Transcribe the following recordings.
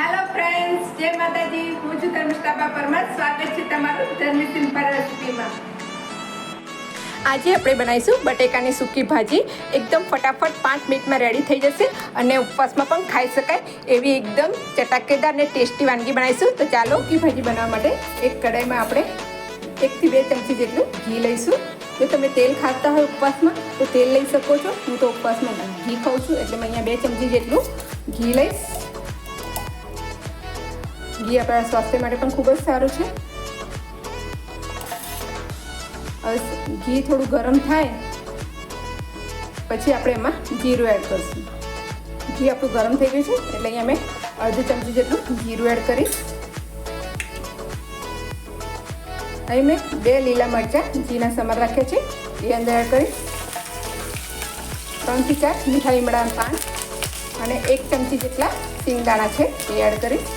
Hello friends જય માતાજી હું છું ધર્મિષ્ઠાબા પરમાર સ્વાગત છે તમારું ધર્મી સિમ્પલ રેસિપીમાં. આજે આપણે બનાવીશું બટેકાની સૂકી ભાજી. એકદમ ફટાફટ પાંચ મિનિટમાં રેડી થઈ જશે અને ઉપવાસમાં પણ ખાઈ શકાય એવી એકદમ ચટાકેદાર અને ટેસ્ટી વાનગી બનાવીશું. તો ચાલો સૂકી ભાજી બનાવવા માટે એક કઢાઈમાં આપણે એકથી બે ચમચી જેટલું ઘી લઈશું. જો તમે તેલ ખાતા હોય ઉપવાસમાં, તો તેલ લઈ શકો છો. હું તો ઉપવાસમાં ઘી ખાઉં છું, એટલે મેં અહીંયા બે ચમચી જેટલું ઘી લઈશ. ઘી આપણા સ્વાસ્થ્ય માટે પણ ખૂબ જ સારું છે. ઘી થોડું ગરમ થાય, પછી આપણે એમાં જીરું એડ કરીશું. ઘી આપણું ગરમ થઈ ગયું છે, એટલે અહીંયા મેં અડધી ચમચી જેટલું જીરું એડ કરીશ. અહીં મેં બે લીલા મરચાં ઘીના સમાર રાખ્યા છે, એ અંદર એડ કરીશ. ત્રણથી ચાર મીઠા લીમડાના પાન અને એક ચમચી જેટલા સિંગદાણા છે, એ એડ કરીશ.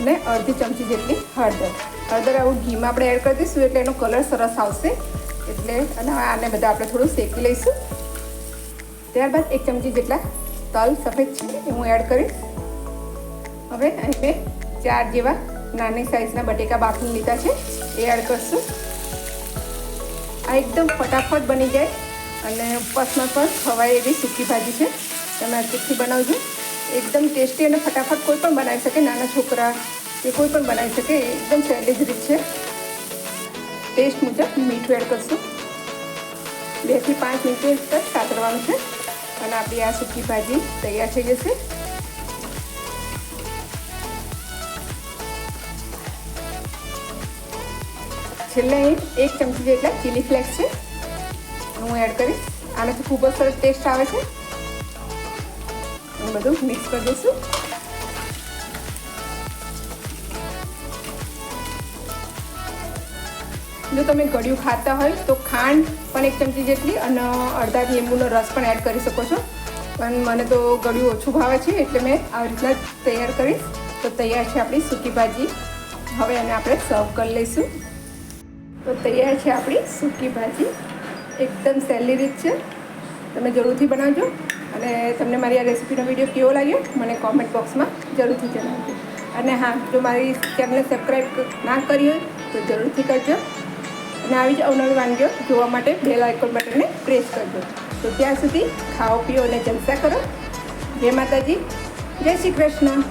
અને અડધી ચમચી જેટલી હળદર. હળદર આવું ઘીમાં આપણે એડ કરી દઈશું એટલે એનો કલર સરસ આવશે. એટલે અને આને બધા આપણે થોડું શેકી લઈશું. ત્યારબાદ એક ચમચી જેટલા તલ સફેદ છે એ હું એડ કરીશ. હવે અહીં મેં ચાર જેવા નાની સાઇઝના બટેકા બાફી લીધા છે. એ એડ કરશું. આ એકદમ ફટાફટ બની જાય અને ઉપવાસમાં પણ ખવાય એવી સૂકી ભાજી છે. તમે અચૂકથી બનાવજો. એકદમ ટેસ્ટી અને ફટાફટ કોઈ પણ બનાવી શકે, નાના છોકરા કે કોઈ પણ બનાવી શકે એકદમ સહેલી જ રીત છે. ટેસ્ટ મુજબ મીઠું એડ કરશું. બેથી પાંચ મિનિટ તક સાતરવાનું છે. અને આપણી આ સૂકી ભાજી તૈયાર થઈ જશે. છેલ્લે એક ચમચી જેટલા ચીલી ફ્લેક્સ છે. હું એડ કરીશ. આનાથી ખૂબ જ સરસ ટેસ્ટ આવે છે. બધું મિક્સ કરી દઈશું. જો તમે ગળ્યું ખાતા હોય તો ખાંડ પણ એક ચમચી જેટલી અને અડધા લીંબુનો રસ પણ એડ કરી શકો છો. પણ મને તો ગળ્યું ઓછું ભાવે છે, એટલે મેં આવી રીતના તૈયાર કરીશ. તો તૈયાર છે આપણી સૂકી ભાજી. હવે એને આપણે સર્વ કરી લઈશું. તો તૈયાર છે આપણી સૂકી ભાજી. એકદમ સહેલી રીત છે. તમે જરૂરથી બનાવજો. અને તમને મારી આ રેસીપીનો વીડિયો કેવો લાગ્યો, મને કોમેન્ટ બોક્સમાં જરૂરથી જણાવજો. અને હા, જો મારી ચેનલને સબસ્ક્રાઈબ ના કરી હોય, તો જરૂરથી કરજો. અને આવી જ અવનવી વાનગીઓ જોવા માટે બેલ આઇકોન બટનને પ્રેસ કરજો. તો ત્યાં સુધી ખાઓ, પીઓ અને જલસા કરો. જય માતાજી. જય શ્રી કૃષ્ણ.